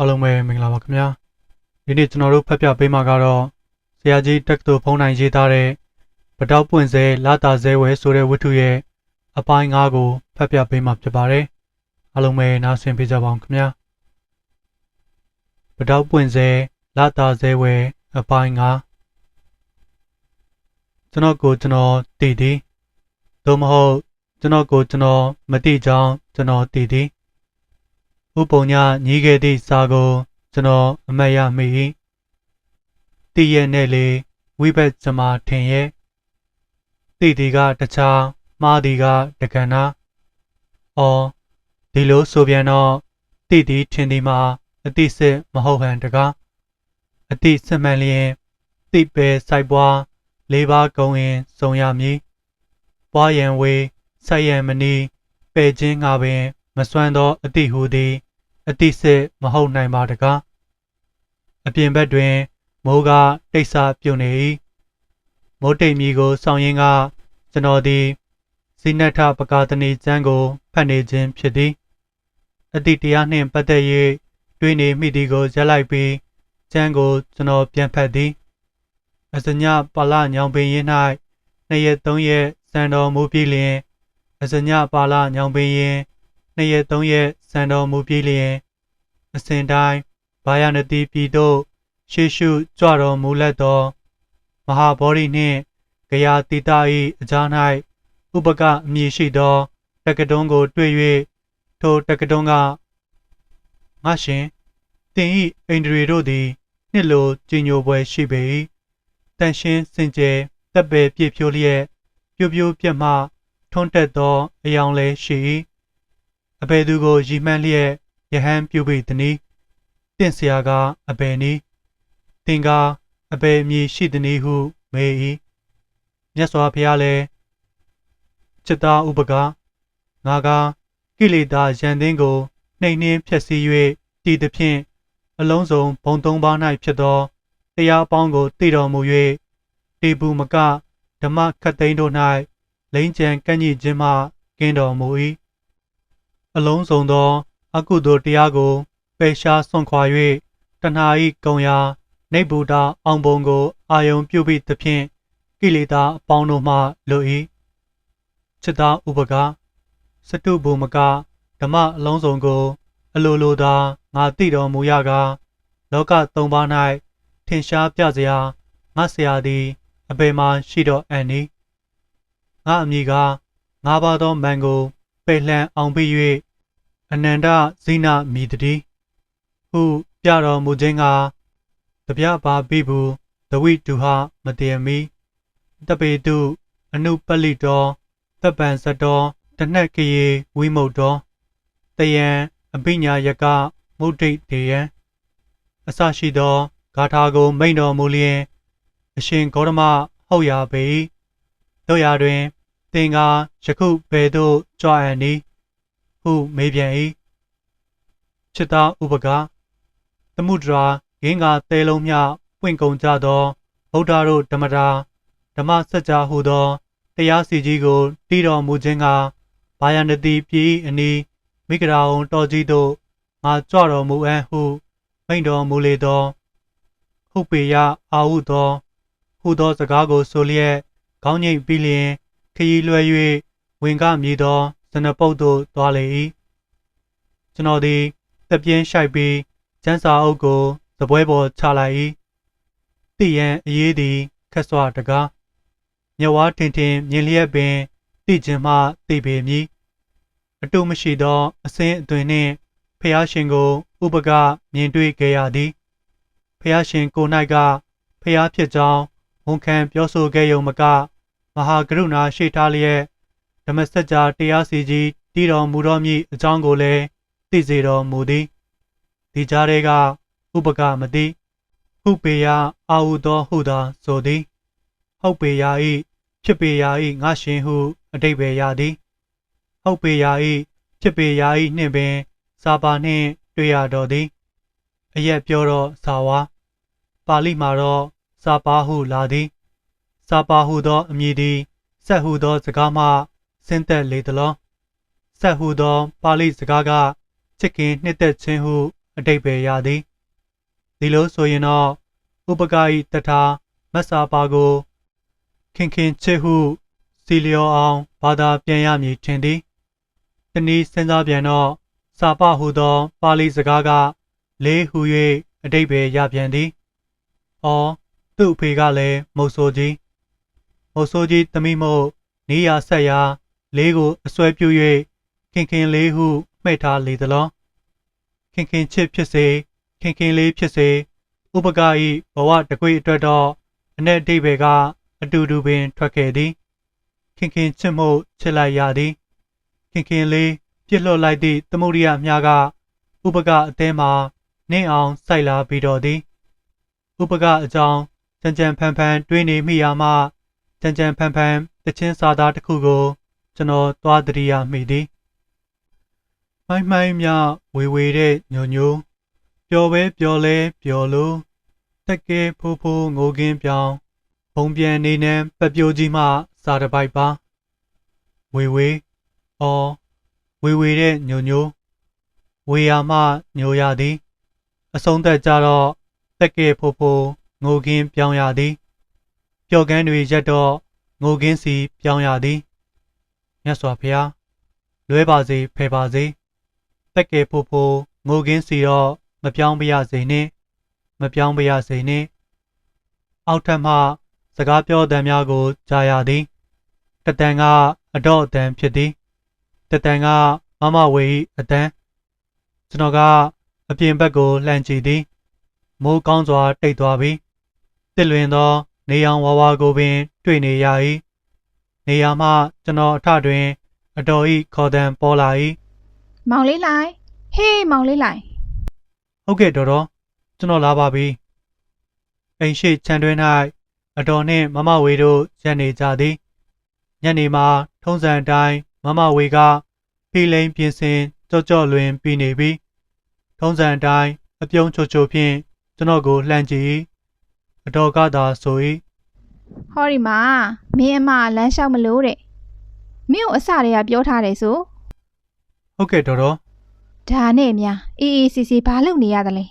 အားလုံးပဲမင်္ဂလာပါခင်ဗျာဒီနေ့ကျွန်တော်တို့ဖတ်ပြပေးမှာကတော့ဆရာကြီးတက္ကသိုလ်ဖုန်းနိုင်ရေးသားတဲ့ပတောက်ပွင့်စဲလာတာစဲဝဲဆိုတဲ့ဝတ္ထုရဲ့အပိုင်း၅ကိုဖတ်ပြပေးမှာဖြစ်ပါတယ်အားလုံးပဲနားဆင်ပေးကြပါအောင်ခင်ဗျာပတောက်ပွင့်စဲလာတာစဲဝဲအပိုင်း၅ကျွန်တော်ကိုကျွန်တော်တည်သည်သို့မဟုတ်ကျွန်တော်ကိုကျွန်တော်မတိကြောင်းကျွန်တော်တည်သည် ဥပုံညညီးခဲ့သည့်စာကိုကျွန်တော်အမတ်ရမိ၏တည်ရဲ့နဲ့လေဝိဘက်ဇမာထင်ရဲ့တည်ဒီကတခြားမှားဒီကတက္ကနာအော်ဒီလိုဆိုပြန်တော့တည်ဒီထင်ဒီမှာအတိစစ်မဟုတ်ဟန်တကားအတိစစ်မှန်လျင်တိပဲစိုက်ပွားလေးပါးကုံရင်စုံရမည်ပွားရန်ဝေးဆက်ရန်မနီပဲ့ခြင်းငါပင် မစွမ်းသောအတိဟုသည် အတိစစ်မဟုတ်နိုင်ပါတကားအပြင်ဘက်တွင် မိုးကတိတ်ဆပြုတ်နေ၏မိုးတိမ်မီကိုစောင်းရင်းကကျွန်တော်သည်ဇိနထပကာသနီကျမ်းကိုဖတ်နေခြင်းဖြစ်သည်အတိတရားနှင့်ပတ်သက်၍တွေးနေမိသည်ကိုရက်လိုက်ပြီးကျမ်းကိုကျွန်တော်ပြန်ဖတ်သည်အစညပါလညောင်ပင်ရင်၌နှစ်ရက်သုံးရက်စံတော်မူပြီးလျင်အစညပါလညောင်ပင်ရင် နှစ်ရက်သုံးရက်စံတော်မူပြီးလျင်အစဉ်တိုင်းဘာယနတိပြည်သို့ရှေရှုကြွတော်မူလက်သောမဟာဗောဓိနှင့်ဂယာတိတ၏အကြား၌ဥပကအမည်ရှိသောတက္ကတုံးကို တွေ့၍ထိုတက္ကတုံးကငါရှင်တင်ဤအိန္ဒြေတို့သည်နှစ်လိုကြည်ညိုပွဲရှိပေ၏တန်ရှင်းစင်ကြယ်တပ်ပယ်ပြည့်ဖြိုးလျက်ပြိုးပြိုးပြက်မှ ထွန်းတက်သောအယောင်လည်းရှိ၏ အဘယ်သူကိုရီမှန်းလျက်ယဟန်ပြုပေသည်။တင့်ဆရာကအဘယ်နည်းတင်ကအဘယ်မည်ရှိသည်နည်းဟုမေး၏မြတ်စွာဘုရားလည်းจิตာဥပကငါကကိလေသာယံသင်းကိုနှိမ်နှင်းဖျက်ဆီး၍တည်သည်ဖြင့်အလုံးစုံဘုံသုံးပါး၌ဖြစ်သောတရားအပေါင်းကိုတည်တော်မူ၍တေဘူးမကဓမ္မခတ်သိမ်းတို့၌လိမ့်ကြံကန့်ညစ်ခြင်းမှကင်းတော်မူ၏ အလုံးစုံသော အကုသိုလ်တရားကိုပယ်ရှားစွန့်ခွာ၍တဏှာ၏ကုံရာနေဗုဒ္ဓအောင်ပုံကို အာယုံပြုပြီးသဖြင့်ကိလေသာအပေါင်းတို့မှလွတ်၏จิตာဥပကစတုဘူမကဓမ္မအလုံးစုံကို အလိုလိုသာငါသိတော်မူရကားလောကသုံးပါး၌ထင်ရှားပြစရာငါဆရာသည်အဘယ်မှရှိတော်အံ့နည်းငါအမည်ကငါးပါးသောမန်ကိုပယ်လှန်အောင်ပြီး၍ အနန္တဇိနမိတတိဟုပြတော်မူခြင်းကတပြပါပိဘူးသဝိတုဟမတယမိတပေတုအနုပလိတောတပ်ပံစတောတနက်ကရေဝိမုတ်တောတယံအပိညာယကမုဒ္ဒိတေယံအစရှိသောဂါထာကိုမိန်တော်မူလျင်အရှင်ဂေါတမဟုတ်ရပေတို့ရာတွင်သင်္ကာယခုဘယ်သို့ကြွအံ့နည်း ဟုမေးပြန်၏ချစ်သားဥပကသမုဒရာဂင်းကသဲလုံးမြပွင့်ကုန်ကြသောဗုဒ္ဓတို့ဓမ္မတာဓမ္မစကြာဟုသောတရားစီကြီးကိုတည်တော်မူခြင်းကဘာယန္တိပြည်အနီးမိဂရာုံတော်ကြီးတို့ငါကြွတော်မူအံ့ဟုမိန်တော်မူလေသောဟုတ်ပေယအာဟုသောဟုသောစကားကိုဆိုလျက်ခေါင်းငိတ်ပြီးလျင်ခရီးလွှဲ၍ဝင်ကမြည်သော ဇနပုတ်သို့သွားလေ၏ကျွန်တော်သည်တပြင်းရှိုက်ပြီးကျန်းစာအုပ်ကိုသပွဲပေါ်ချလိုက်၏တည်ရန်အေးသည်ခက်စွာတကားမြဝါထင်ထင်မြင်လျက်ပင်တည်ခြင်းမှတည်ပေမည်အတုမရှိသောအစင်းအသွင်နှင့်ဖះရှင်ကိုဥပကမြင်တွေ့ခဲ့ရသည်ဖះရှင်ကို၌ကဖះဖြစ်ကြောင်းဝန်ခံပြောဆိုခဲ့ရုံမကမဟာကရုဏာရှိထားလျက် ဓမ္မစကြာတရားစီကြီးတည်တော်မူတော်မူအကြောင်းကိုလည်းသိစေတော်မူသည်ဒီကြားထဲကဥပကမသိဟုပေယအာဟုသောဟုသာဆိုသည်ဟုတ်ပေယဤဖြစ်ပေယဤငါရှင်ဟုအတိတ်ပဲရသည်ဟုတ်ပေယဤဖြစ်ပေယဤနှင့်ပင်စာပါနှင့်တွေ့ရတော်သည်အရက်ပြောတော့စာဝါပါဠိမှာတော့စာပါဟုလာသည်စာပါဟုသောအမည်သည်ဆက်ဟုသောစကားမှ ဆင်းသက်လေသလောဆက်ဟုသော ပါဠိစကားကချစ်ခင်နှစ်သက်ခြင်းဟုအတိတ်ပဲရသည်ဒီလိုဆိုရင်တော့ဥပကဤတထာမတ်စာပါကို ခင်ခင်ချစ်ဟု စီလျော်အောင်ဘာသာပြန်ရမည်ထင်သည်တနည်းစဉ်းစားပြန်တော့စာပဟုသော ပါဠိစကားကလေးဟု၍အတိတ်ပဲရပြန်သည်။အော်သူ့အဖေကလည်းမုတ်ဆိုးကြီးမုတ်ဆိုးကြီးသမီးမို့နေရဆက်ရာ လေးကိုအစွဲပြု၍ခင်ခင်လေးဟုမှဲ့ထားလေသလောခင်ခင်ချစ်ဖြစ်စေခင်ခင်လေးဖြစ်စေဥပကဤဘဝတကွေအတွက်တော့အ내ဒိဗေကအတူတူပင်ထွက်ခဲ့သည်ခင်ခင်ချစ်မှုချစ်လိုက်ရသည်ခင်ခင်လေးပြစ်လွတ်လိုက်သည့်သမုဒိယမြားကဥပကအသင်းမှာနင့်အောင်စိုက်လာပြီးတော့သည်ဥပကအကြောင်းကြံကြံဖန်ဖန်တွေးနေမိရာမှကြံကြံဖန်ဖန်တချင်းစာသားတစ်ခုကို ကျွန်တော်သွားတရိယာမိသည်မိုင်းမိုင်းမြဝေဝေတဲ့ညိုညိုပျော်ပဲပျော်လဲပျော်လို့တက်ကဲဖိုးဖိုးငိုကင်းပြောင်းဘုံပြန်နေနှံပပြိုကြီးမှစာတစ်ပိုက်ပါဝေဝေအော်ဝေဝေတဲ့ညိုညိုဝေယာမှညိုရသည် အဆုံးသက်ကြတော့တက်ကဲဖိုးဖိုးငိုကင်းပြောင်းရသည်ပျော်ကန်းတွေရက်တော့ငိုကင်းစီပြောင်းရသည် မြတ်စွာဘုရားလွဲပါစေဖယ်ပါစေတက်ကဲဖိုးဖိုးငိုကင်းစီတော့မပြောင်းပါရစေနှင့်မပြောင်းပါရစေနှင့်အောက်ထပ်မှ စကားပြောတံများကိုကြားရသည်တတန်ကအတော့အတန်ဖြစ်သည်တတန်ကမမဝေ၏အတန်ကျွန်တော်ကအပြင်ဘက်ကိုလှမ်းကြည့်သည်မိုးကောင်းစွာတိတ်သွားပြီတစ်လွင်သော နေအောင်ဝါဝါကိုပင် တွေ့နေရ၏ နေရာမှကျွန်တော်အထတွင် အတော်ဤခေါ်တံပေါ်လာ၏မောင်လေးလိုက်ဟေးမောင်လေးလိုက်ဟုတ်ကဲ့တော်တော်ကျွန်တော်လာပါပြီအိမ်ရှိခြံတွင်၌အတော်နှင့်မမဝေတို့ရက်နေကြသည်ညနေမှာထုံးစံအတိုင်းမမဝေကဖီလိန်ပြင်ဆင်ကြော့ကြော့လွင်ပြီးနေပြီထုံးစံအတိုင်းအပြုံးချိုချိုဖြင့်ကျွန်တော်ကိုလှမ်းကြည့်အတော်ကသာဆို၏ ဟောဒီမှာမင်းအမလမ်းလျှောက်မလို့တဲ့မင်းကိုအစတည်းကပြောထားတယ်ဆိုဟုတ်ကဲ့တော်တော်ဒါနဲ့များအေးအေးစီစီဘာလုပ်နေရသလဲ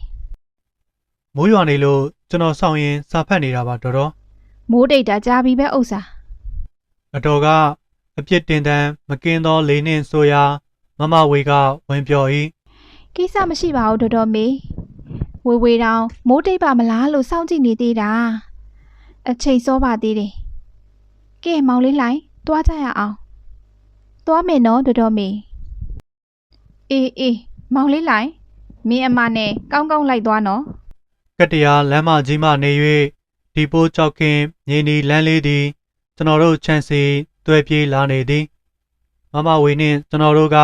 မိုးရွာနေလို့ကျွန်တော်ဆောင်ရင်စာဖတ်နေတာပါတော်တော်မိုးတိတ်တာကြာပြီပဲဥစ္စာအတော်ကအပြစ်တင်တန်းမကင်းသောလေနှင့်ဆိုရာမမဝေကဝင်ပြော၏ကိစ္စမရှိပါဘူးတော်တော်မေဝေဝေတောင်မိုးတိတ်ပါမလားလို့စောင့်ကြည့်နေသေးတာ အချိန်စောပါသေးတယ်ကဲမောင်လေးလိုက်သွားကြရအောင်သွားမယ်နော်တော်တော်မေအေးအေးမောင်လေးလိုက်မင်းအမနဲ့ကောင်းကောင်းလိုက်သွားနော်ကတရာလမ်းမကြီးမှနေ၍ဒီပိုးကြောက်ခင်ငင်းဒီလမ်းလေးသည်ကျွန်တော်တို့ချန်စီတွဲပြေးလာနေသည်မမဝေနှင့်ကျွန်တော်တို့က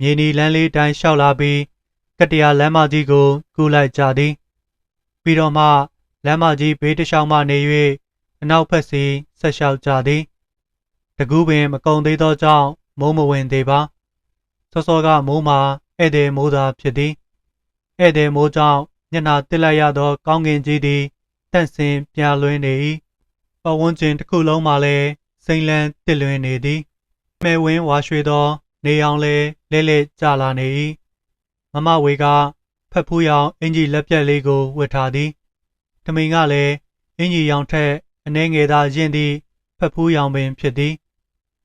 မြေနီလမ်းလေးတိုင်းလျှောက်လာပြီးကတရာလမ်းမကြီးကိုကူးလိုက်ကြသည်ပြီးတော့မှ လမ်းမကြီးဘေးတစ်လျှောက်မှနေ၍အနောက်ဘက်စီဆက်လျှောက်ကြသည်တကူးပင်မကုံသေးသောကြောင့်မိုးမဝင်သေးပါစောစောကမိုးမှာဧည့်သည်မိုးသာဖြစ်သည်ဧည့်သည်မိုးကြောင့်ညနာတစ်လိုက်ရသော ကောင်းကင်ကြီးသည်တန့်စင်ပြလွင်နေ၏ပဝန်းကျင်တစ်ခုလုံးမှာလည်းစိမ့်လန်းတစ်လွင်နေသည်မဲဝင်းဝါရွှေသော နေအောင်လဲလဲလဲကြလာနေ၏မမဝေကဖက်ဖူးရောင်အင်ကြီးလက်ပြက်လေးကိုဝတ်ထားသည် ထမိန်ကလည်းအင်ကြီးရောင်ထက်အနှဲငယ်သာရင့်သည့်ဖက်ဖူးရောင်ပင်ဖြစ်သည်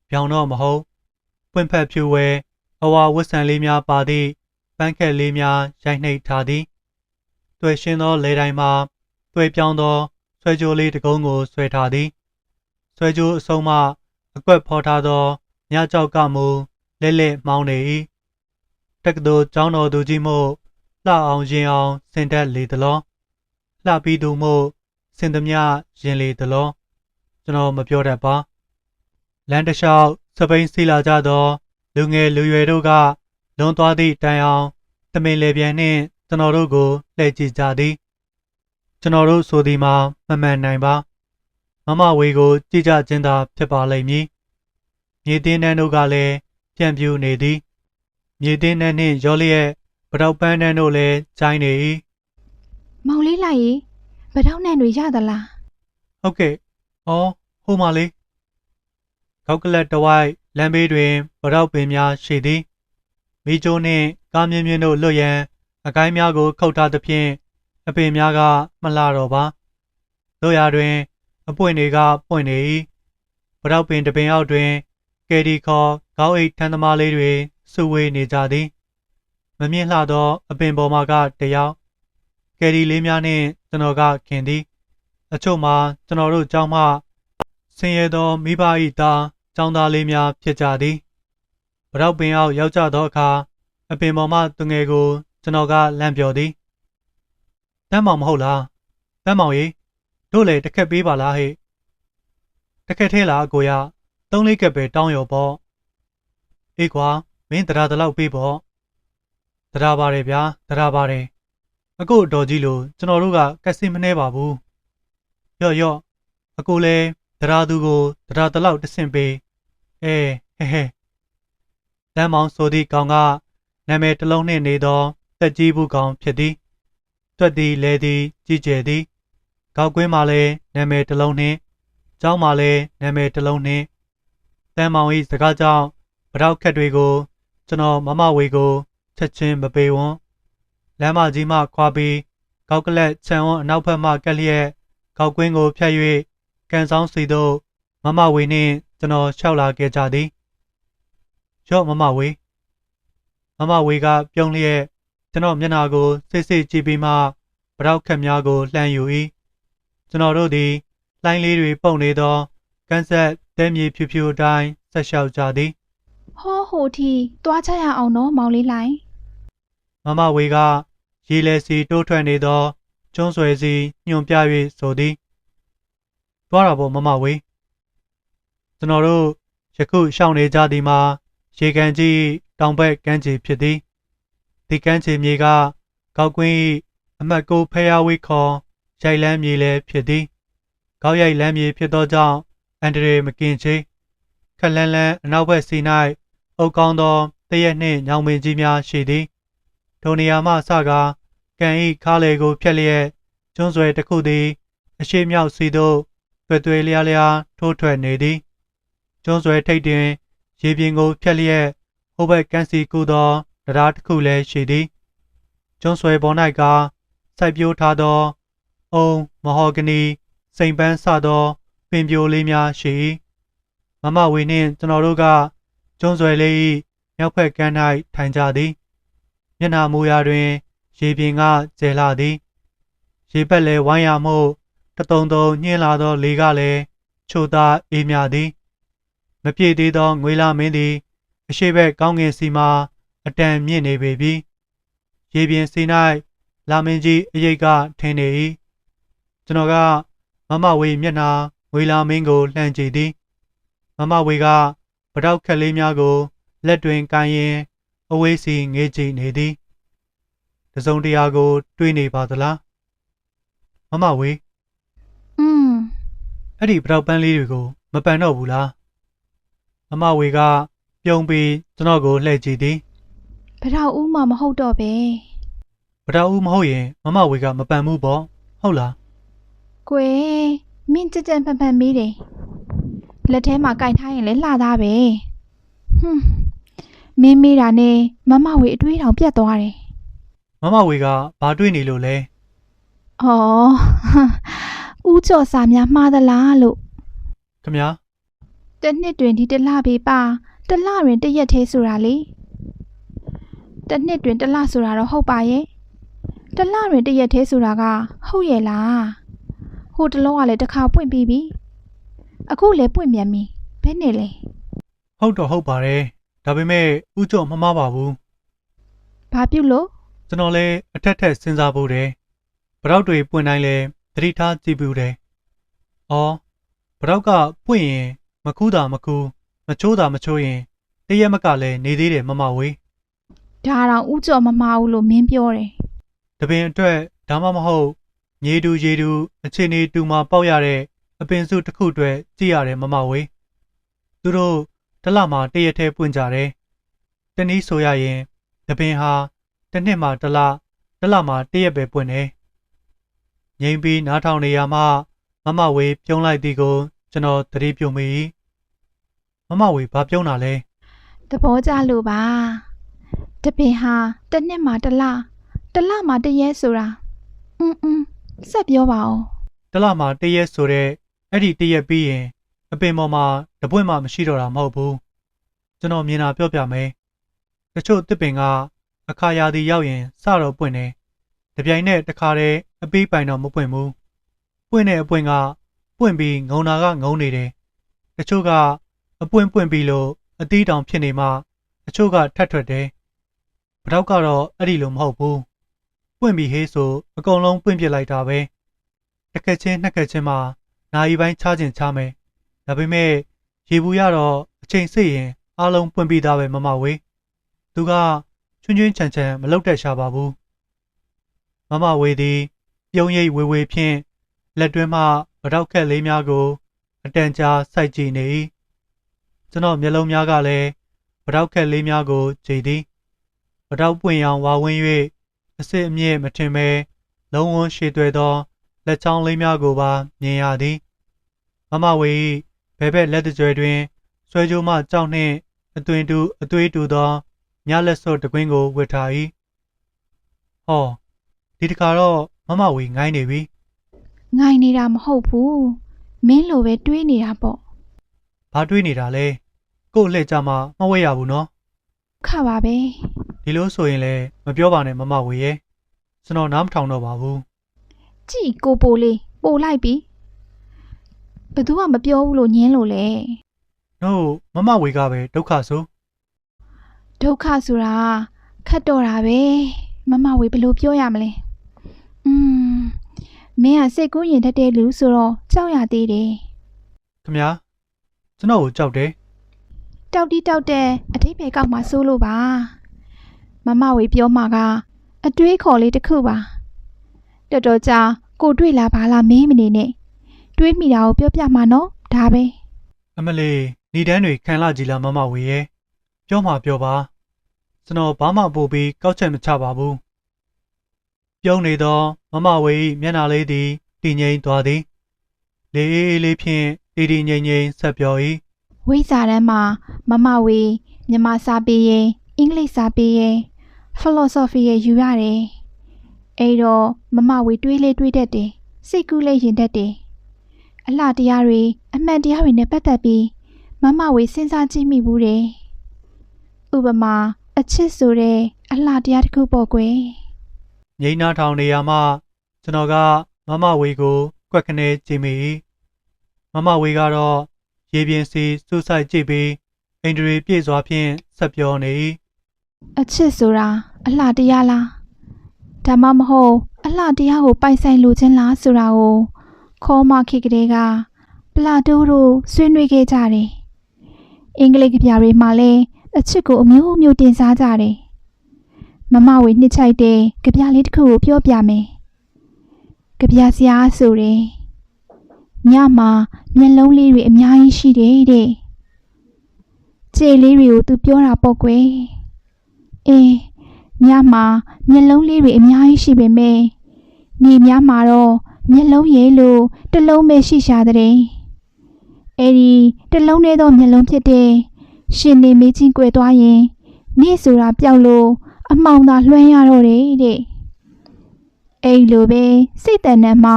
ပြောင်တော့မဟုတ်ပွင့်ဖက်ဖြူဝဲအဝါဝတ်ဆန်လေးများပါသည့်ပန်းခက်လေးများရိုက်နှိပ်ထားသည်တွေ့ရှင်းသောလေတိုင်းမှာတွေ့ပြောင်းသောဆွဲကြိုးလေးတစ်ကုန်းကိုဆွဲထားသည်ဆွဲကြိုးအစုံမှအကွက်ဖော်ထားသောညကြောက်ကမူလဲလဲမှောင်းနေ၏တက္ကသိုလ်ကျောင်းတော်သူကြီးမို့လှအောင်ရင်အောင်စင်တက်လေသလော လှပြီးသူမို့စင်သမျှရင်လေသလောကျွန်တော်မပြောတတ်ပါလမ်းတစ်လျှောက်စပိန်စီလာကြသောလူငယ်လူရွယ်တို့ကလွန်သွားသည့်တိုင်အောင်တမင်လေပြန်နှင့်ကျွန်တော်တို့ကိုလှည့်ကြည့်ကြသည်ကျွန်တော်တို့ဆိုသည်မှာမမှန်နိုင်ပါမမဝေကို ကြည့်ကြခြင်းသာဖြစ်ပါလိမ့်မည်မြေတင်းနှန်းတို့ကလည်းပြန့်ပြူနေသည်မြေတင်းနှန်းနှင့်ရောလျက်ဗတောက်ပန်းနှန်းတို့လည်းကျိုင်းနေ၏ မောင်လေးလိုက်ရေဗတောက်နှန်းတွေရသလားဟုတ်ကဲ့ဩဟိုမှာလေးခောက်ကလတ်တဝိုက်လမ်းဘေးတွင်ဗတောက်ပင်များရှိသည်မိကျိုးနှင့်ကားမြင်းမြင်းတို့လွတ်ရန်အကိုင်းများကိုခုတ်ထားသဖြင့်အပင်များကမလှတော့ပါတို့ရာတွင်အပွင့်တွေကပွင့်နေ၏ပတောက်ပင်တစ်ပင်အောက်တွင်ကယ်ဒီခေါ်ခေါင်းအိတ်ထန်းသမားလေးတွေစုဝေးနေကြသည်မမြင့်လှသောအပင်ပေါ်မှာကတယောက် ကယ်ဒီလေးများနှင့်ကျွန်တော်ကခင်သည်အချို့မှာကျွန်တော်တို့ကျောင်းမှဆင်းရဲသောမိဘ၏သားကျောင်းသားလေးများဖြစ်ကြသည်ပတောက်ပင်အောက်ရောက်ကြသောအခါအပင်ပေါ်မှသူငယ်ကိုကျွန်တော်ကလန့်ပြော်သည်တမ်းမောင်မဟုတ်လားတမ်းမောင်ကြီးတို့လည်းတစ်ခက်ပေးပါလားဟဲ့တစ်ခက်ထဲလားကိုရသုံးလေးကက်ပဲတောင်းရောပေါ့အေးကွာမင်းတရားတလောက်ပေးပေါ့တရားပါတယ်ဗျာတရားပါတယ် အကိုအတော်ကြီးလို့ကျွန်တော်တို့ကကက်စီမနှဲပါဘူးရော့ရော့အကိုလည်းတရားသူကိုတရားတလောက်တဆင့်ပေးအဲဟဲဟဲတမ်းမောင်ဆိုသည့်ကောင်ကနာမည်တစ်လုံးနှင့်နေသောတက်ကြီးဘူးကောင်ဖြစ်သည်တွက်သည်လဲသည်ကြီးကျယ်သည်ကောက်ကွင်းမှာလည်းနာမည်တစ်လုံးနှင့်ကျောင်းမှာလည်းနာမည်တစ်လုံးနှင့်တမ်းမောင်၏စကားကြောင့်ဗတောက်ခက်တွေကိုကျွန်တော်မမဝေကိုချက်ချင်းမပေးဝွန်း လမ်းမကြီးမှခွာပြီးကောက်ကလက်ခြံဝန်းအနောက်ဘက်မှကက်လျက်ကောက်ကွင်းကိုဖြတ်၍ကန်ဆောင်စီသို့မမဝေနှင့်ကျွန်တော်လျှောက်လာခဲ့ကြသည်ရော့မမဝေမမဝေကပြုံးလျက်ကျွန်တော်မျက်နှာကိုစစ်စစ်ကြည့်ပြီးမှဗတောက်ခက်များကိုလှမ်းယူ၏ကျွန်တော်တို့သည်လှိုင်းလေးတွေပုံနေသောကန်ဆက်တဲမြေဖြူဖြူအတိုင်းဆက်လျှောက်ကြသည်ဟောဟိုထီသွားကြရအောင်နော်မောင်လေးလိုင်းမမဝေက ရေလဲစီတိုးထွက်နေသောကျွန်းဆွယ်စီညွန်ပြ၍ဆိုသည်သွားတာပေါ့မမဝေကျွန်တော်တို့ယခုရှောင်းနေကြသည်မှာရေကန်ကြီးတောင်ဘက်ကမ်းခြေဖြစ်သည်ဒီကမ်းခြေမြေကကောက်ကွင်း၏အမတ်ကိုဖျားဝေးခေါ်ရိုက်လန်းမြေလည်းဖြစ်သည်ကောက်ရိုက်လန်းမြေဖြစ်သောကြောင့်အန်ဒရေမကင်ချေခက်လန်းလန်းအနောက်ဘက်စီ၌အုတ်ကောင်းသောတရက်နှင့်ညောင်ပင်ကြီးများရှိသည် ထိုနေရာမှစကားကန်ဤခါလေကိုဖြက်လျက်ကျွန်းဆွယ်တစ်ခုသည် အရှိမြောက်စီသို့တွေ့တွေ့လျားလျားထိုးထွက်နေသည်ကျွန်းဆွယ်ထိပ်တွင် ရေပြင်ကိုဖြက်လျက်ဟိုဘက်ကန်းစီကူသောတရားတစ်ခုလည်းရှိသည်ကျွန်းဆွယ်ပေါ်၌ကစိုက်ပျိုးထားသောအုံမဟော်ဂနီစိန်ပန်းစသောပင်ပြိုလေးများရှိ၏မမဝေနှင့်ကျွန်တော်တို့ကကျွန်းဆွယ်လေး၏မြောက်ဘက်ကမ်း၌ထိုင်ကြသည် မျက်နှာမူရာတွင် ရေပြင်ကကျဲလာသည် ရေပက်လည်းဝိုင်းရမှုတတုံတုံညှင်းလာသောလေကလည်းချိုသာအေးမြသည် မပြည့်သေးသောငွေလာမင်းသည် အရှိဘက်ကောင်းကင်စီမှာအတန်မြင့်နေပေပြီရေပြင်စီ၌လာမင်းကြီးအရိတ်ကထင်းနေ၏ကျွန်တော်ကမမဝေမျက်နှာငွေလာမင်းကိုလှမ်းကြည့်သည် မမဝေကပတောက်ခက်လေးများကို လက်တွင်ကိုင်ရင် အဝေးစီငေးကြည့်နေသည်တစုံတရာကို တွေးနေပါသလားမမဝေอืมအဲ့ဒီပတောက်ပန်းလေးတွေကို မပန်တော့ဘူးလားမမဝေက ပြုံးပြီးကျွန်တော်ကိုလှည့်ကြည့်သည်ဘရောက်ဦးမှမဟုတ်တော့ပဲပတောက်ဦးမဟုတ်ရင်မမဝေကမပန်ဘူးပေါ့ဟုတ်လားကွယ်မင်းကြက်ကြက်ဖန်ဖန်မေးတယ်လက်ထဲမှာကင်ထားရင်လည်းလှသားပဲဟွန်း မင်းမေးတာနဲ့မမဝေအတွေးတောင်ပြတ်သွားတယ်မမဝေကဘာတွေးနေလို့လဲ။အော်ဦးကျော်စာများမှားသလားလို့ခမညာတစ်နှစ်တွင်ဒီတစ်လပေးပါတစ်လတွင်တစ်ရက်သေးဆိုတာလေတစ်နှစ်တွင်တစ်လဆိုတာတော့ဟုတ်ပါရဲ့တစ်လတွင်တစ်ရက်သေးဆိုတာကဟုတ်ရဲ့လားဟိုတလုံးကလည်းတစ်ခါပွင့်ပြီးပြီအခုလည်းပွင့်မြန်ပြီဘယ်နဲ့လဲဟုတ်တော့ဟုတ်ပါတယ် ဒါပေမဲ့ဥကျော်မမပါဘူးဘာပြုတ်လို့ကျွန်တော်လည်းအထက်ထက်စဉ်းစားဖို့တယ်ပတောက်တွေပွင့်တိုင်းလဲသတိထားကြည့်ဘူးတယ်အော်ပတောက်ကပွင့်ရင်မကူးတာမကူးမချိုးတာမချိုးရင်တရက်မကလည်းနေသေးတယ်မမဝေဒါတော့ဦးကျော်မမဘူးလို့မင်းပြောတယ်တပင်အတွက်ဒါမှမဟုတ်မြေတူရေတူအခြေအနေတူမှာပေါက်ရတဲ့အပင်စုတစ်ခုအတွက်ကြည့်ရတယ်မမဝေသူတို့ တစ်လမှာတရက်တည်းပွင့်ကြတယ်တနည်းဆိုရရင်တပင်ဟာတစ်နှစ်မှာတစ်လတစ်လမှာတရက်ပဲပွင့်တယ်ငိမ့်ပြီးနားထောင်နေရမှမမဝေပြုံးလိုက်သည်ကိုကျွန်တော်သတိပြုမိ၏မမဝေဘာပြုံးတာလဲ သဘောကျလို့ပါတပင်ဟာတစ်နှစ်မှာတစ်လ တစ်လမှတစ်ရက်ဆိုတာอืมอืมဆက်ပြောပါဦး တလမှာတရက်ဆိုတဲ့အဲ့ဒီတရက်ပြီးရင် အပင်ပေါ်မှာတပွင့်မှမရှိတော့တာမဟုတ်ဘူးကျွန်တော်မြင်တာပြောပြမယ်တချို့တစ်ပင်ကအခါရာသီရောက်ရင်စတော့ပွင့်တယ်တပြိုင်နက်တစ်ခါတည်းအပီးပိုင်တော့မပွင့်ဘူးပွင့်တဲ့အပွင့်ကပွင့်ပြီးငုံတာကငုံနေတယ်တချို့ကအပွင့်ပွင့်ပြီးလို့အသီးတောင်ဖြစ်နေမှတချို့ကထက်ထွက်တယ်ပတောက်ကတော့အဲ့ဒီလိုမဟုတ်ဘူးပွင့်ပြီးဟေးဆိုအကုန်လုံးပွင့်ပြစ်လိုက်တာပဲတစ်ခက်ချင်းနှစ်ခက်ချင်းမှာနာရီပိုင်းချခြင်းချမယ်။ ဒါပေမဲ့ရေဘူးရတော့အချိန်စိတ်ရင်အားလုံးပွင့်ပြီးသားပဲမမဝေး။သူကချွန်းချွန်းချန်ချန်မလောက်တတ်ရှာပါဘူး။မမဝေးသည်ပြုံးရိပ်ဝေဝေဖြင့်လက်တွင်းမှဗတောက်ခက်လေးများကို အတန်ကြာစိုက်ကြည့်နေ၏။ကျွန်တော်မျက်လုံးများကလည်းဗတောက်ခက်လေးများကိုကြည့်သည်။ဗတောက်ပွင့်ရောင်ဝါဝင်း၍အစစ်အမြစ်မထင်ပဲလုံးဝရှည်သွဲသောလက်ချောင်းလေးများကိုပါမြင်ရသည်မမဝေ၏ ဘဲဘက်လက်တကြွယ်တွင်ဆွဲကြိုးမှကြောက်နှင့်အသွင်တူအသွေးတူသောညလက်စော့တကွင်းကိုဝတ်ထား၏ဟောဒီတခါတော့မမဝေငိုင်းနေပြီငိုင်နေတာမဟုတ်ဘူးမင်းလိုပဲတွေးနေတာပေါ့ဘာတွေးနေတာလဲကို့အလှည့်ကြမှာမဝဲရဘူးနော်ခပါပဲဒီလိုဆိုရင်လည်းမပြောပါနဲ့မမဝေရဲ့ကျွန်တော်နားမထောင်တော့ပါဘူးကြည့်ကိုပိုလေးပိုလိုက်ပြီ ဘသူကမပြောဘူးလို့ညင်းလို့လေနို့မမဝေကပဲဒုက္ခဆိုဒုက္ခဆိုတာခတ်တော့တာပဲမမဝေဘယ်လိုပြောရမလဲอืมမင်းကစိတ်ကူးရင်တတ်တဲ့လူဆိုတော့ကြောက်ရသေးတယ်ခမညာကျွန်တော်ကိုကြောက်တယ်တောက်တီးတောက်တဲ့အထိပ္ပယ်ကောက်မှစိုးလို့ပါမမဝေပြောမှာကအတွေးခေါ်လေးတစ်ခုပါတော်တော်ကြာကိုတွေ့လာပါလားမင်းမနေနဲ့ တွေးမိတာကိုပြောပြမှာနော်ဒါပဲအမလေးညီတန်းတွေခံလာကြည်လားမမဝေရဲ့ပြောမှပြောပါကျွန်တော်ဘာမှပို့ပြီးကောက်ချက်မချပါဘူးပြုံးနေသောမမဝေ၏မျက်နှာလေးသည်တည်ငြိမ်သွားသည်လေးအေးလေးဖြင့်တည်တည်ငြိမ်ငြိမ်ဆက်ပြော၏ဝိဇာတန်းမှာမမဝေမြန်မာစာပေရင်အင်္ဂလိပ်စာပေရင် philosophy ရဲ့ယူရတယ်အဲ့တော့မမဝေတွေးလေးတွေးတတ်တယ်စိတ်ကူးလေးရင်တတ်တယ် အလှတရားတွေအမှန်တရားတွေနဲ့ပတ်သက်ပြီးမမဝေစဉ်းစားကြည့်မိဘူးတယ်ဥပမာအချစ်ဆိုတဲ့အလှတရားတစ်ခုပေါ့ကွယ်ငိမ့်နာထောင်နေရမှကျွန်တော်ကမမဝေကိုကွက်ခနဲကြည့်မိ၏မမဝေကတော့ရေပြင်စီစူးစိုက်ကြည့်ပြီးအိန္ဒြေပြည့်စွာဖြင့်ဆက်ပြောနေ၏အချစ်ဆိုတာအလှတရားလားဒါမှမဟုတ်အလှတရားကိုပိုင်ဆိုင်လိုခြင်းလားဆိုတာကို ခေါ်မခေတ်ကလေးကပလာတိုးတို့ဆွေးနွေးခဲ့ကြတယ်အင်္ဂလိပ်ကဗျာတွေမှာလည်းအချစ်ကိုအမျိုးမျိုးတင်စားကြတယ်မမဝေနှစ်ချိုက်တဲ့ကဗျာလေးတစ်ခုကိုပြောပြမယ်ကဗျာစရာဆိုတယ်ညမှာမျက်လုံးလေးတွေအများကြီးရှိတယ်တဲ့ခြေလေးတွေကိုသူပြောတာပေါ့ကွယ်အေးညမှာမျက်လုံးလေးတွေအများကြီးရှိပေမဲ့နေများမှာတော့ မျက်လုံးရည်လို့တစ်လုံးပဲရှိရှာတဲ့အဲ့ဒီတစ်လုံးနဲ့တော့မျက်လုံးဖြစ်တဲ့ရှင်နေမေးချင်းကွယ်သွားရင်နေဆိုတာပျောက်လို့အမှောင်သာလွှမ်းရတော့တယ်တဲ့အဲ့လိုပဲစိတ်တန်တန်မှာ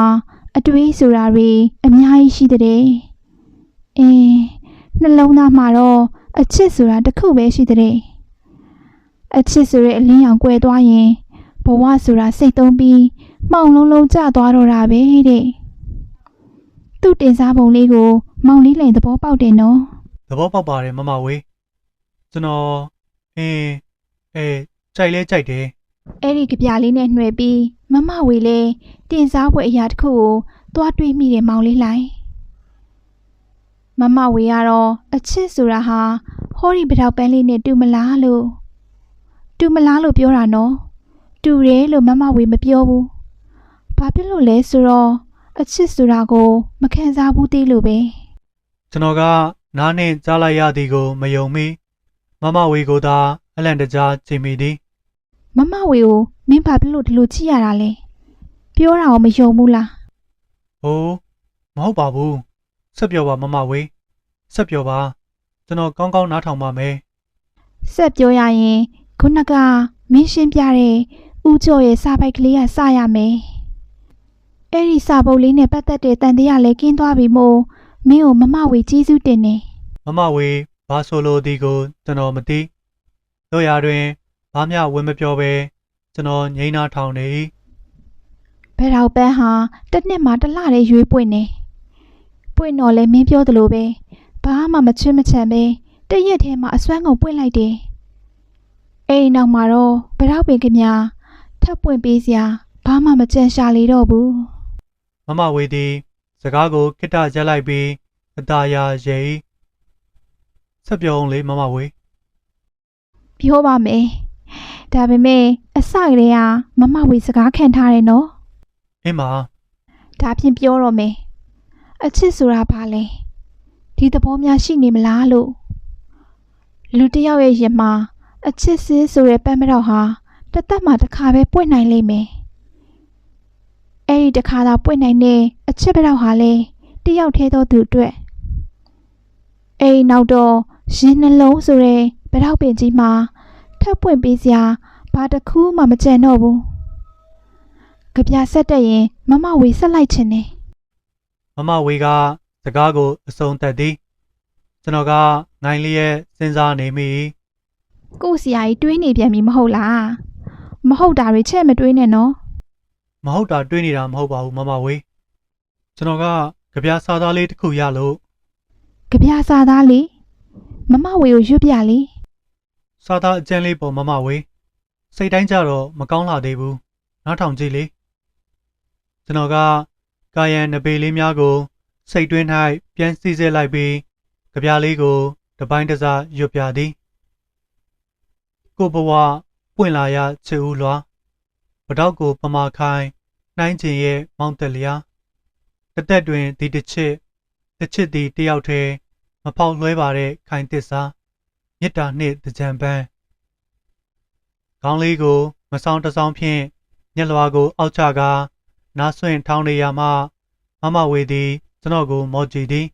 အတွေးဆိုတာတွေအများကြီးရှိတဲ့အေးနှလုံးသားမှာတော့အချစ်ဆိုတာတစ်ခုပဲရှိတဲ့အချစ်ဆိုတဲ့အလင်းရောင်ကွဲသွားရင် ဘဝဆိုတာစိတ်သုံးပြီးမှောင်လုံးလုံးကျသွားတော့တာပဲတဲ့သူ့တင်စားပုံလေးကို မောင်လေးလိန်သဘောပေါက်တယ်နော်သဘောပေါက်ပါတယ်မမဝေကျွန်တော်အင်းအဲကြိုက်လဲကြိုက်တယ်အဲ့ဒီကြပြလေးနဲ့နှွယ်ပြီးမမဝေလဲတင်စားပွဲအရာတစ်ခုကိုသွားတွေးမိတယ်မောင်လေးလိုင်မမဝေကတော့အချစ်ဆိုတာဟာဟောဒီပထောက်ပန်းလေးနဲ့တူမလားလို့တူမလားလို့ပြောတာနော် တူတယ်လို့မမဝေမပြောဘူးဘာဖြစ်လို့လဲဆိုတော့အချစ်ဆိုတာကို မခံစားဘူးသေးလို့ပဲကျွန်တော်ကနားနှင့်ကြားလိုက်ရသည်ကိုမယုံမိမမဝေကိုသာအလန့်တကြားကြည့်မိသည်မမဝေကိုမင်းဘာဖြစ်လို့ဒီလိုချစ်ရတာလဲပြောတာကိုမယုံဘူးလားဟိုးမဟုတ်ပါဘူးဆက်ပြောပါမမဝေဆက်ပြောပါကျွန်တော်ကောင်းကောင်းနားထောင်ပါမယ်ဆက်ပြောရရင်ခုနကမင်းရှင်းပြတဲ့ ဦးကျော်ရဲ့စာပိုက်ကလေးကစရမယ်အဲ့ဒီစာပုတ်လေးနဲ့ပတ်သက်တဲ့တန်တရားလည်းကင်းသွားပြီမို့မင်းကိုမမဝေကျေးဇူးတင်နေမမဝေဘာဆိုလိုသည်ကိုကျွန်တော်မသိတို့ရာတွင်ဘာမျှဝင်မပြောဘဲကျွန်တော်ငိမ့်နာထောင်နေ၏ဘယ်တော့ပန်းဟာတစ်နှစ်မှတစ်လတည်းရွေးပွင့်နေပွင့်တော့လဲမင်းပြောသလိုပဲဘာမှမချွတ်မချန်ပဲတရက်ထဲမှာအစွမ်းကုန်ပွင့်လိုက်တယ်အဲ့ဒီနောက်မှာတော့ဘယ်တော့ပင်ခင်ဗျာ ထပ်ပွင့်ပေးစရာဘာမှမကြံရှာလေတော့ဘူးမမဝေသည်စကားကိုခိတ္တရက်လိုက်ပြီးအသာယာရေ၏ဆက်ပြောအောင်လေမမဝေပြောပါမယ်ဒါပေမဲ့အစကတည်းကမမဝေစကားခံထားတယ်နော်အင်းမဒါဖြင့်ပြောတော့မယ်အချစ်ဆိုတာဘာလဲဒီသဘောများရှိနေမလားလို့လူတစ်ယောက်ရဲ့ရင်မှာအချစ်စည်းဆိုတဲ့ပန်းမတော့ဟာ တစ်သက်မှတစ်ခါပဲပွင့်နိုင်လိမ့်မယ်အဲ့ဒီတစ်ခါသာပွင့်နိုင်တဲ့အချစ်ပတော့ဟာလေတစ်ယောက်သေးသောသူအတွက်အဲ့ဒီနောက်တော့ရင်နှလုံးဆိုတဲ့ပတော့ပင်ကြီးမှာထပ်ပွင့်ပေးစရာဘာတစ်ခုမှမကြံတော့ဘူးကြပြဆက်တက်ရင်မမဝေဆက်လိုက်ခြင်းနဲ့မမဝေကစကားကိုအဆုံးသတ်သည်ကျွန်တော်ကငိုင်းလျက်စဉ်းစားနေမိကို့ဆရာကြီးတွေးနေပြန်ပြီမဟုတ်လား မဟုတ်တာတွေချက်မတွေးနဲ့နော်မဟုတ်တာတွေးနေတာမဟုတ်ပါဘူးမမဝေကျွန်တော်ကကြပြားစားသားလေးတစ်ခုရလို့ကြပြစာသားလေမမဝေကိုရွတ်ပြလေစားသားအကျန်းလေးပေါ်မမဝေစိတ်တိုင်းကြတော့မကောင်းလာသေးဘူးနောက်ထောင်ကြည့်လေကျွန်တော်ကကာယံနဘေလေးများကိုစိတ်တွင်း၌ပြန်စီစစ်လိုက်ပြီးကြပြားလေးကိုတစ်ပိုင်းတစ်စားရွတ်ပြသည်ကိုဘဝ ပွင့်လာရချေဦးလွာပတောက်ကိုပမာခိုင်းနှိုင်းချင်ရဲ့မောင်းတက်လျာတစ်သက်တွင်ဒီတစ်ချစ်တစ်ချစ်ဒီတယောက်တည်းမဖောက်လွှဲပါတဲ့ခိုင်တစ္ဆာမေတ္တာနှင့်တကြံပန်းခေါင်းလေးကိုမဆောင်တဆောင်ဖြင့်ညက်လွာကို အောက်ချကာနားဆွင့်ထောင်းနေရမှမမဝေသည်ကျွန်တော်ကိုမော်ကြည့်သည်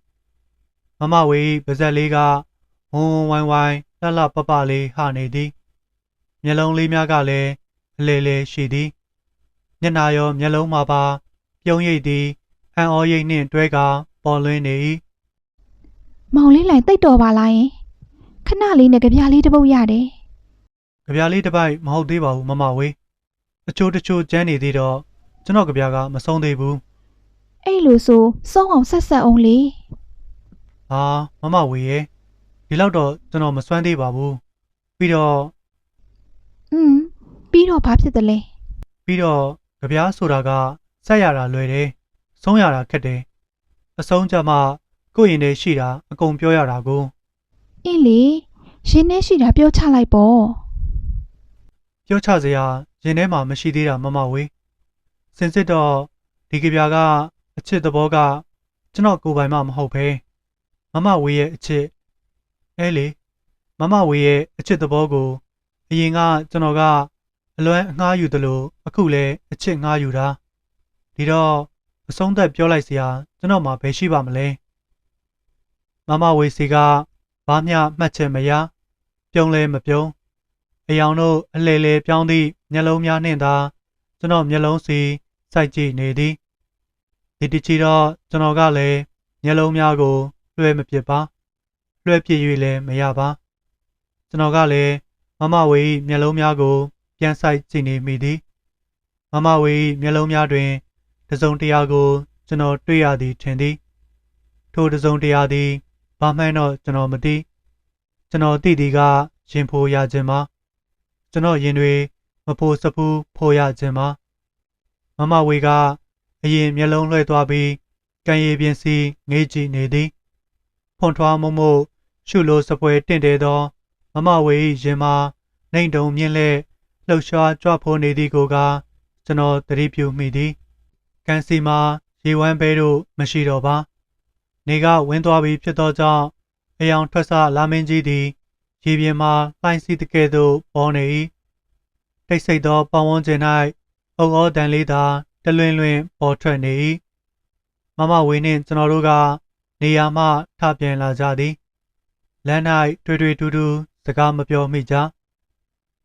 မမဝေ၏ပါဇက်လေးကဝုန်းဝုန်းဝိုင်းဝိုင်းလှလှပပလေးဟနေသည် မျက်လုံးလေးများကလည်းအလေလေရှိသည်မျက်နာရောမျက်လုံးမှာပါပြုံးရိပ်သည်အံ့ဩရိပ်နှင့်တွဲကာပေါ်လွင်နေ၏မောင်လေးလိုက်တိတ်တော်ပါလားယင်ခဏလေးနဲ့ကြပြလေးတစ်ပုတ်ရတယ်ကြပြားလေးတစ်ပိုက်မဟုတ်သေးပါဘူးမမဝေအချို့တချို့ကျန်းနေသေးတော့ကျွန်တော်ကြပြားကမဆုံးသေးဘူးအဲ့လိုဆိုစောင်းအောင်ဆက်ဆက်အောင်လေဟာမမဝေရဲ့ဒီလောက်တော့ကျွန်တော်မစွမ်းသေးပါဘူးပြီးတော့ อืมပြီးတော့ဘာဖြစ်တယ်လဲပြီးတော့ကြပြားဆိုတာကဆက်ရတာလွယ်တယ်ဆုံးရတာခက်တယ်အဆုံးကြမှာကိုယ့်ရင်ထဲရှိတာအကုန်ပြောရတာကိုအင်းလေရင်းနှရှိတာပြောချလိုက်ပေါ့ပြောချစရာရင်ထဲမှာမရှိသေးတာမမဝေစင်စစ်တော့ဒီကြပြားကအချစ်သဘောကကျွန်တော်ကိုယ်ပိုင်မှမဟုတ်ပဲမမဝေရဲ့အချစ်အဲလေမမဝေရဲ့အချစ်သဘောကို အရင်ကကျွန်တော်ကအလွမ်းအငှားယူသလိုအခုလည်းအချစ်ငှားယူတာဒီတော့အဆုံးသက်ပြောလိုက်စရာကျွန်တော်မှဘယ်ရှိပါမလဲမမဝေစီကဘာမျှမှတ်ချက်မရပြုံးလဲမပြုံးအယောင်တို့အလေလေပြောင်းသည့်မျက်လုံးများနှင့်သာကျွန်တော်မျက်လုံးစီစိုက်ကြည့်နေသည်ဒီတချီတော့ကျွန်တော်ကလည်းမျက်လုံးများကိုလွှဲမပစ်ပါလွှဲပစ်၍လည်းမရပါကျွန်တော်ကလည်း မမဝေ၏မျက်လုံးများကိုပြန်ဆိုင်ကြည့်နေမိသည်မမဝေ၏မျက်လုံးများတွင်တစ်စုံတစ်ရာကို ကျွန်တော်တွေ့ရသည်ထင်သည် ထိုတစ်စုံတစ်ရာသည်ဘာမှန်းတော့ကျွန်တော်မသိကျွန်တော်သိသည်ကရင်ဖိုရခြင်းပါကျွန်တော်ရင်တွေမဖို့စပူးဖိုရခြင်းပါမမဝေကအရင်မျက်လုံးလွှဲသွားပြီးကံရည်ပြင်စီငေးကြည့်နေသည်ဖွန်ထွားမမို့ရှုလိုစပွဲတင့်တယ်သော မမဝေ၏ရင်မှာနှိမ်တုံမြင့်လဲလှုပ်ရှားကြွဖိုးနေသည်ကိုကကျွန်တော်သတိပြုမိသည်ကန်စီမှာရေဝမ်းဘဲတို့မရှိတော့ပါနေကဝင်းသွားပြီးဖြစ်သောကြောင့်အယောင်ထွက်ဆလာမင်းကြီးသည်ရေပြင်မှာလှိုင်းစီးတကဲ့သို့ပေါ်နေ၏တိတ်ဆိတ်သောပတ်ဝန်းကျင်၌အုပ်ဩတန်လေးသာတလွင်လွင်ပေါ်ထွက်နေ၏မမဝေနှင့်ကျွန်တော်တို့ကနေရာမှထပြန်လာကြသည်လမ်း၌တွေ့တွေ့တူတူ စကားမပြောမိကြ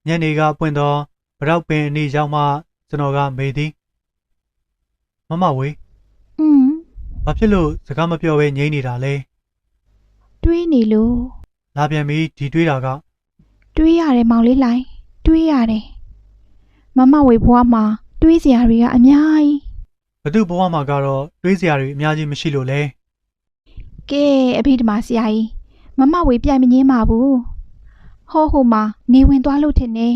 ညနေကပွင့်သောပရောက်ပင်အနီးရောက်မှကျွန်တော်ကမေးသည်မမဝေอืมဘာဖြစ်လို့စကားမပြောဘဲငြိမ့်နေတာလဲတွေးနေလို့လာပြန်ပြီဒီတွေးတာကတွေးရတယ်မောင်လေးလိုက်တွေးရတယ်မမဝေဘွားမှာတွေးစရာတွေကအများကြီးဘသူဘဝမှာကတော့တွေးစရာတွေအများကြီးမရှိလို့လဲကဲအဖေဓမ္မဆရာကြီးမမဝေပြိုင်မငင်းပါဘူး ဟောဟိုမှာနေဝင်သွားလို့ထင်နေ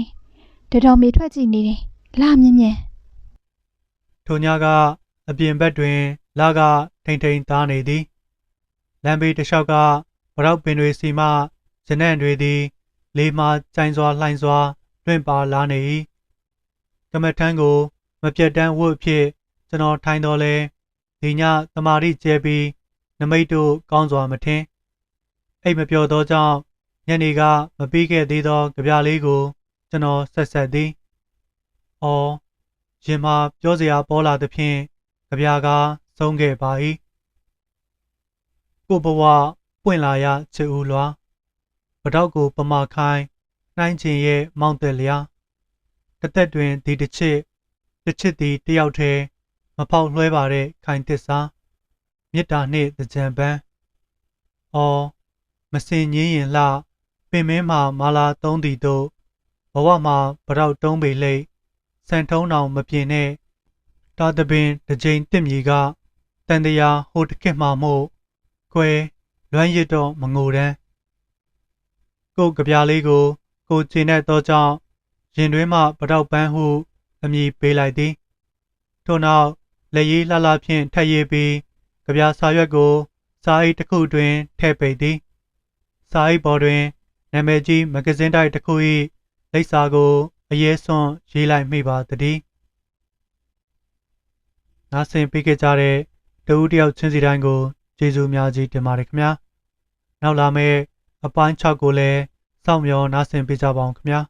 တတော်မေထွက်ကြည့်နေတယ်လာမြင်မြင်ထိုညကအပြင်ဘက်တွင်လာကထိန်ထိန်သားနေသည်လမ်းဘေးတစ်လျှောက်ကဗရောက်ပင်တွေစီမှဇနံ့တွေသည် လေးမှကြိုင်စွာလှိုင်းစွာလွင့်ပါလာနေ၏ကမထန်းကို မပြတ်တမ်းဝတ်အဖြစ်ကျွန်တော်ထိုင်တော်လဲဒီညတမာရီကျဲပြီးနမိတ်တို့ကောင်းစွာမထင်အိတ်မပြောသောကြောင့် ညနေကမပြီးခဲ့သေးသောကြပြလေးကို ကျွန်တော်ဆက်ဆက်သည်။အော်ရင်မှာပြောစရာပေါ်လာသဖြင့်ကြပြာကဆုံးခဲ့ပါ၏ကိုဘဝပွင့်လာရချစ်ဦးလွာပတောက်ကိုပမာခိုင်းနှိုင်းချင်ရဲ့မောင့်တယ်လျာတစ်သက်တွင်ဒီတစ်ချစ်တစ်ချစ်သည်တယောက်တည်းမပေါက်လွှဲပါတဲ့ခိုင်တစ္ဆာမေတ္တာနှင့်တကြံပန်းအော်မစင်ငင်းရင်လှပ င်မင်းမှာမာလာသုံးသည်တို့ဘဝမှာပတောက်တုံးပေလိမ့်စံထုံးတောင်မပြင်းနဲ့တာတပင်တစ်ကြိမ်တစ်မြေကတန်တရာဟိုတစ်ခက်မှမို့ခွဲလွမ်းရစ်တော့မငိုတန်းကို့ကြပြားလေးကို ကိုကျင်တဲ့တော့ကြောင့်ရင်တွင်းမှပတောက်ပန်းဟုအမည်ပေးလိုက်သည်ထို့နောက်လက်ရည်လှလှဖြင့်ထပ်ရေးပြီးကြပြားစာရွက်ကို စာအိတ်တစ်ခုတွင်ထည့်ပိတ်သည်စာအိတ်ပေါ်တွင် နာမည်ကြီးမဂဇင်းတိုက်တစ်ခု၏လိပ်စာကိုအရေးစွန့်ရေးလိုက်မိပါသည်နားဆင်ပေးခဲ့ကြတဲ့တဦးတယောက်ချင်းစီတိုင်းကိုကျေးဇူးများကြီးတင်ပါတယ်ခင်ဗျာနောက်လာမယ့်အပိုင်း6ကိုလည်းစောင့်မျှော်နားဆင်ပေးကြပါအောင်ခင်ဗျာ